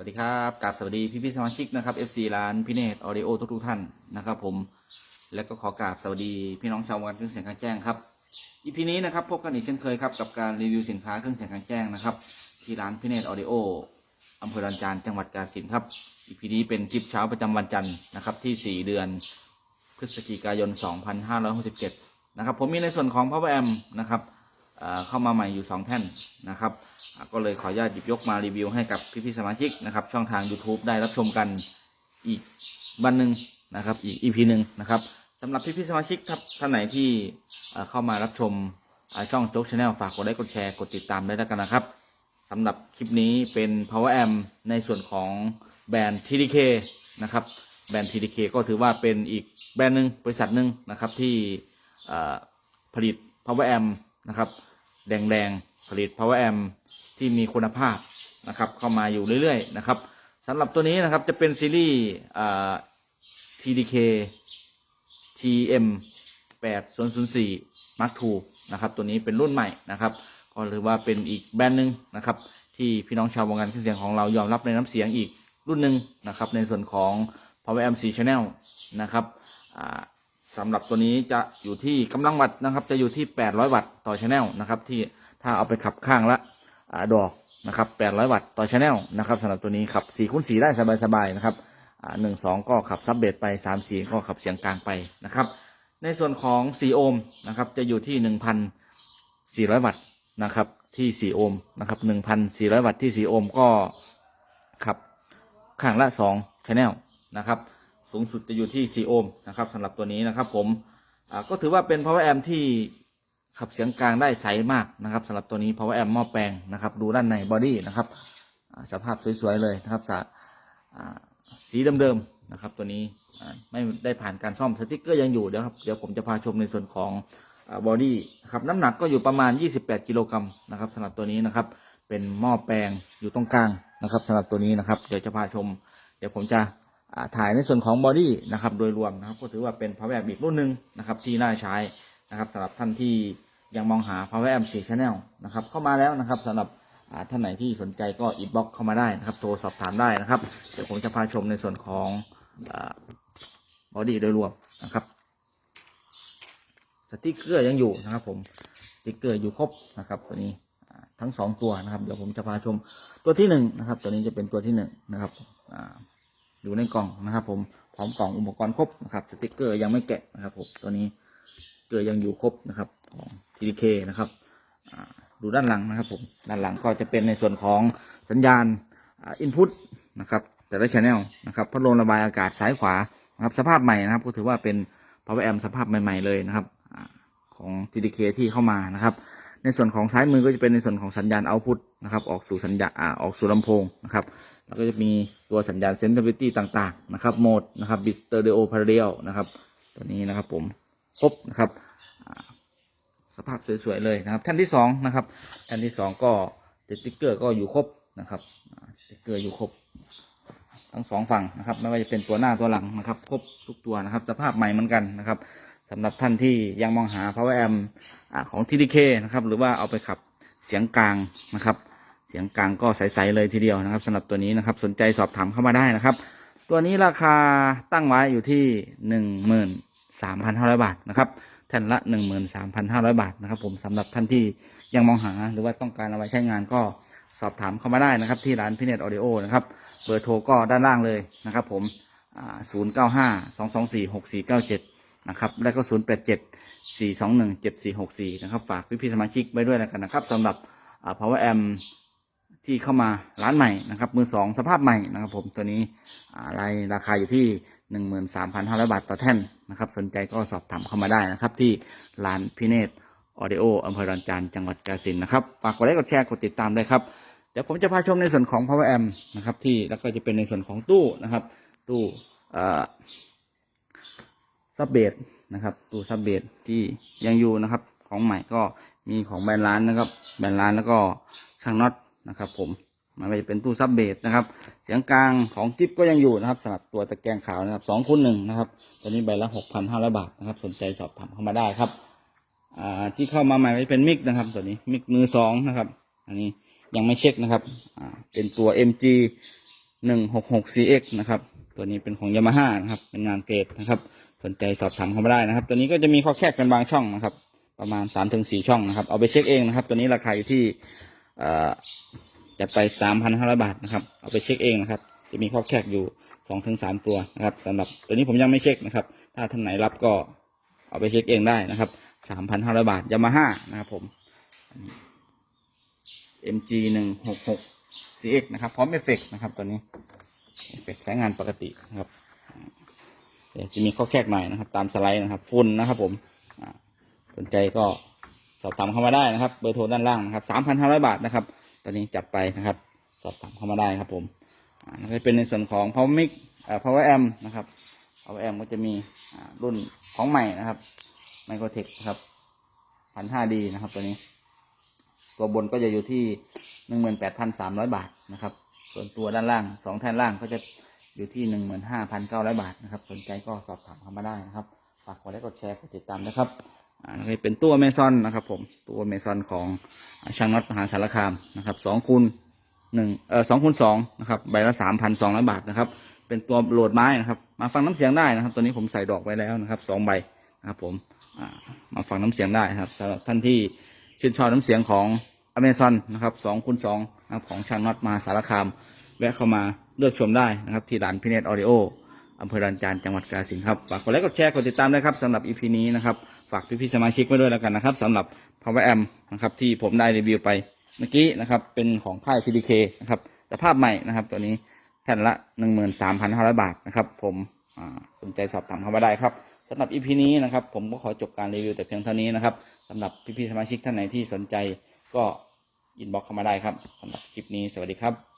วัสดีครับกราบสวัสดีพี่พี่สมาชิกนะครับ FC ร้านพี่เนตออเดโอทุกๆท่านนะครับ ผมและก็ขอกราบสวัสดีพี่น้องชาววงการเครื่องเสียงกลางแจ้งครับอีพีนี้นะครับพบกันอีกเช่นเคยครับกับการรีวิวสินค้าเครื่องเสียงกลางแจ้งนะครับที่ร้านพี่เนตออเดโออำเภอดอนจานจังหวัดกาฬสินธุ์ครับอีพีนี้เป็นคลิปเช้าประจำวันจันทร์นะครับที่ 4 เดือนพฤศจิกายน 2567 นะครับผมมีในส่วนของ Power Amp นะครับ เข้ามาใหม่อยู่ 2 แท่นนะครับ ก็เลยขออนุญาตหยิบยกมารีวิวให้กับพี่ๆสมาชิกนะครับ ช่องทาง YouTube ได้รับชมกันอีกวันหนึ่งนะครับ อีก EP หนึ่งนะครับสำหรับพี่ๆสมาชิกครับท่านไหนที่เข้ามารับชมช่องโจ๊กชาแนลฝากกดไลค์กดแชร์กดติดตามได้แล้วกันนะครับสำหรับคลิปนี้เป็น Power Amp ในส่วนของแบรนด์ TDK นะครับ แบรนด์ TDK ก็ถือว่าเป็นอีกแบรนด์หนึ่งบริษัทหนึ่งนะครับที่ผลิต power amp นะครับ แดงๆ ผลิต power amp ที่มีคุณภาพนะครับเข้ามาอยู่เรื่อยๆนะครับสำหรับตัวนี้นะครับจะเป็นซีรีส์ TDK TM 8004 Mark II นะครับตัวนี้เป็นรุ่นใหม่นะครับก็ถือว่าเป็นอีกแบรนด์หนึ่งนะครับที่พี่น้องชาววงการเครื่องเสียงของเรายอมรับในน้ำเสียงอีกรุ่นหนึ่งนะครับในส่วนของ Power Amp 4 Channel นะครับ สำหรับตัวนี้จะอยู่ที่กำลังวัตต์นะครับ จะอยู่ที่ 800 วัตต์ต่อ Channel นะครับที่ถ้าเอาไปขับข้างละอดอกนะครับ 800 วัตต์ต่อ Channel นะครับสำหรับตัวนี้ขับ4คูณ4ได้สบายๆนะครับอ่า1 2ก็ขับซับเบสไป3 4ก็ขับเสียงกลางไปนะครับ ในส่วนของ 4 โอห์มนะครับจะอยู่ที่ 1,400 วัตต์นะครับที่ 4 โอห์มนะครับ1,400 วัตต์ที่ 4 โอห์มก็ขับข้างละ2 channel นะครับ สูงสุดจะอยู่ที่ 4 โอห์มนะครับสำหรับตัวนี้นะครับผมก็ถือว่าเป็น power amp ที่ขับเสียงกลางได้ใสมากนะครับสำหรับตัวนี้ power amp หม้อแปลงนะครับ ดูด้านในบอดี้นะครับสภาพสวยๆเลยนะครับสสีเดิมๆนะครับ ตัวนี้ไม่ได้ผ่านการซ่อมสติ๊กเกอร์ยังอยู่เดี๋ยวครับเดี๋ยวผมจะพาชมในส่วนของบอดี้ครับน้ำหนักก็อยู่ประมาณ 28 กิโลกรัมนะครับสำหรับตัวนี้นะครับ เป็นหม้อแปลงอยู่ตรงกลางนะครับสำหรับตัวนี้นะครับ เดี๋ยวจะพาชม เดี๋ยวผมจะ ถ่ายในส่วนของบอดี้นะครับโดยรวมนะครับก็ถือว่าเป็น power amp อีกรุ่นหนึ่งนะครับที่น่าใช้นะครับสำหรับท่านที่ยังมองหา power amp 4 channel นะครับเข้ามาแล้วนะครับสำหรับท่านไหนที่สนใจก็อินบ็อกเข้ามาได้นะครับโทรสอบถามได้นะครับเดี๋ยวผมจะพาชมในส่วนของบอดี้โดยรวมนะครับสติกเกอร์ยังอยู่นะครับ ผมสติกเกอร์อยู่ครบนะครับตัวนี้ทั้งสองตัวนะครับเดี๋ยวผมจะพาชมตัวที่หนึ่งนะครับ ตัวนี้จะเป็นตัวที่หนึ่งนะครับ อยู่ในกล่องนะครับ ผมพร้อมกล่องอุปกรณ์ครบนะครับสติกเกอร์ยังไม่แกะนะครับผมตัวนี้เกลือยังอยู่ครบนะครับของ TDK นะครับดูด้านหลังนะครับผมด้านหลังก็จะเป็นในส่วนของสัญญาณอินพุตนะครับแต่ละชแนลนะครับพัดลมระบายอากาศซ้ายขวานะครับสภาพใหม่นะครับก็ถือว่าเป็น power amp สภาพใหม่ ๆ เลยนะครับของ TDK ที่เข้ามานะครับ ในส่วนของซ้ายมือก็จะเป็นในส่วนของสัญญาณ output นะครับ ออกสู่สัญญาณอ่าออกสู่ลำโพงนะครับ แล้วก็จะมีตัวสัญญาณ sensitivity ต่างๆนะครับโหมดนะครับ bit stereo parallel นะครับ ตัวนี้นะครับผมครบนะครับสภาพสวยๆเลยนะครับ แท่นที่สองนะครับแท่นที่สองก็สติ๊กเกอร์ก็อยู่ครบนะครับสติ๊กเกอร์อยู่ครบทั้งสองฝั่งนะครับ ไม่ว่าจะเป็นตัวหน้าตัวหลังนะครับ ครบทุกตัวนะครับ สภาพใหม่เหมือนกันนะครับ สำหรับท่านที่ยังมองหา power amp ของ TDK นะครับ หรือว่าเอาไปขับเสียงกลางนะครับ เสียงกลางก็ใสๆเลยทีเดียวนะครับสำหรับตัวนี้นะครับ สนใจสอบถามเข้ามาได้นะครับ ตัวนี้ราคาตั้งไว้อยู่ที่หนึ่งหมื่นสามพันห้าร้อยบาทนะครับแท่นละหนึ่งหมื่นสามพันห้าร้อยบาทนะครับ ผมสำหรับท่านที่ยังมองหาหรือว่าต้องการเอาไว้ใช้งานก็สอบถามเข้ามาได้นะครับ ที่ร้านพิเนตออเดโอนะครับ เบอร์โทรก็ด้านล่างเลยนะครับ ผมศูนย์เก้าห้าสองสองสี่หกสี่เก้าเจ็ด นะครับ แล้วก็ศูนย์แปดเจ็ดสี่สองหนึ่งเจ็ดสี่หกสี่นะครับ ฝากพี่พี่สมาชิกไว้ด้วยแล้วกันนะครับสำหรับอ่า power amp ที่เข้ามาร้านใหม่นะครับมือสองสภาพใหม่นะครับ ผมตัวนี้รายราคาอยู่ที่หนึ่งหมื่นสามพันห้าร้อยบาทต่อแท่นนะครับ สนใจก็สอบถามเข้ามาได้นะครับ ที่ร้านพิเนตออเดโออำเภอดอนจานจังหวัดกาฬสินธุ์นะครับฝากกดไลค์กดแชร์กดติดตามด้วยครับเดี๋ยวผมจะพาชมในส่วนของ power amp นะครับที่แล้วก็จะเป็นในส่วนของตู้นะครับ ตู้เอ่อ ซับเบสนะครับตู้ซับเบสที่ยังอยู่นะครับ ของใหม่ก็มีของแบรนด์ร้านนะครับ แบรนด์ร้านแล้วก็ช่างน็อตนะครับผมมันก็จะเป็นตู้ซับเบสนะครับ เสียงกลางของจิ๊บก็ยังอยู่นะครับสำหรับตัวตะแกรงขาวนะครับสองคูณหนึ่งนะครับตัวนี้ใบละหกพันห้าร้อยบาทนะครับ สนใจสอบถามเข้ามาได้ครับอ่าที่เข้ามาใหม่ก็จะเป็นมิกนะครับ ตัวนี้มิกมือสองนะครับ อันนี้ยังไม่เช็คนะครับอ่าเป็นตัว MG 166 CX นะครับ ตัวนี้เป็นของยามาฮ่านะครับ เป็นงานเกรดนะครับ สนใจสอบถามเข้ามาได้นะครับ ตัวนี้ก็จะมีข้อแคบเป็นบางช่องนะครับ ประมาณ3-4ถึงสช่องนะครับ เอาไปเช็คเองนะครับ ตัวนี้ราคาอยู่ที่เอ่อจัดไป 3,500 บาทนะครับ เอาไปเช็คเองนะครับ จะมีข้อแคบอยู่2-3ถึงตัวนะครับสำหรับตัวนี้ผมยังไม่เช็คนะครับ ถ้าท่านไหนรับก็เอาไปเช็คเองได้นะครับ 3,500 บาทยามาฮ่านะครับผม MG 166 CX นะครับ พร้อมเอฟเฟกต์นะครับตัวนี้เอฟเฟกต์ใช้งานปกตินะครับี๋ยวจะมีข้อแคบหน่อยนะครับ ตามสไลด์นะครับฝุ่นนะครับผมสนใจก็สอบถามเข้ามาได้นะครับ เบอร์โทรด้านล่างนะครับ3,500บาทนะครับ ตอนนี้จัดไปนะครับ สอบถามเข้ามาได้ครับผมอ่าก็เป็นในส่วนของ power mic เอ่อ power amp นะครับ power amp ก็จะมีรุ่นของใหม่นะครับ microtech ครับพันห้าดีนะครับ ตัวนี้ ตัวบนก็จะอยู่ที่หนึ่งหมื่นแปดพันสามร้อยบาทนะครับ ส่วนตัวด้านล่างสองแท่นล่างก็จะ อยู่ที่หนึ่งหมื่นห้าพันเก้าร้อยบาทนะครับ สนใจก็สอบถามเข้ามาได้นะครับ ฝากกดไลค์กดแชร์กดติดตามนะครับอ่าแล้เป็นตัวเมซอนนะครับ ผมตัวเมซอนของช่างน็อตมหาสารคามนะครับสองคูณหนึ่งเอ่อสองคูณสองนะครับใบละสามพันสองร้อยบาทนะครับ เป็นตัวโหลดไม้นะครับ มาฟังน้ำเสียงได้นะครับ ตัวนี้ผมใส่ดอกไว้แล้วนะครับสองใบนะครับผมมาฟังน้ำเสียงได้ครับสำหรับท่านที่ชื่นชอบน้ำเสียงของอเมซอนนะครับสองคูณสองของช่างน็อตมหาสารคามแวะเข้ามา เลือกชมได้นะครับที่ร้านพิเนตออดิโออำเภอดันจานจังหวัดกาฬสินธุ์ครับฝากกดไลค์กดแชร์กดติดตามด้วยครับสำหรับอีพีนี้นะครับฝากพี่ๆสมาชิกไว้ด้วยแล้วกันนะครับสำหรับ Power Amp นะครับที่ผมได้รีวิวไปเมื่อกี้นะครับเป็นของค่าย TDK นะครับแต่ภาพใหม่นะครับตัวนี้แท่นละ 13,500 บาทนะครับผมสนใจสอบถามเข้ามาได้ครับสำหรับ EP นี้นะครับผมก็ขอจบการรีวิวแต่เพียงเท่านี้นะครับสำหรับพี่ๆสมาชิกท่านไหนที่สนใจก็อินบ็อกเข้ามาได้ครับสำหรับคลิปนี้สวัสดีครับ